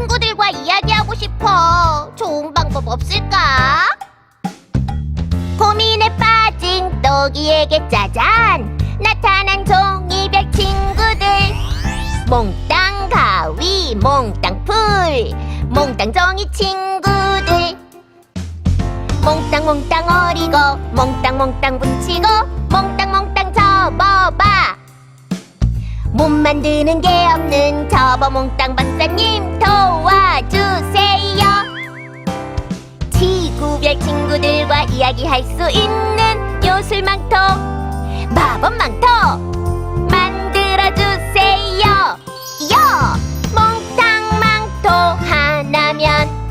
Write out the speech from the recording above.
친구들과 이야기하고 싶어. 좋은 방법 없을까? 고민에 빠진 또기에게 짜잔 나타난 종이별 친구들 몽땅 가위 몽땅 풀 몽땅 종이 친구들 몽땅 몽땅 어리고 몽땅 몽땅 붙이고 몽땅 몽땅 접어봐 못 만드는 게 없는 저버몽땅 박사님 도와주세요 지구별 친구들과 이야기할 수 있는 요술망토 마법망토 만들어주세요 요! 몽땅망토 하나면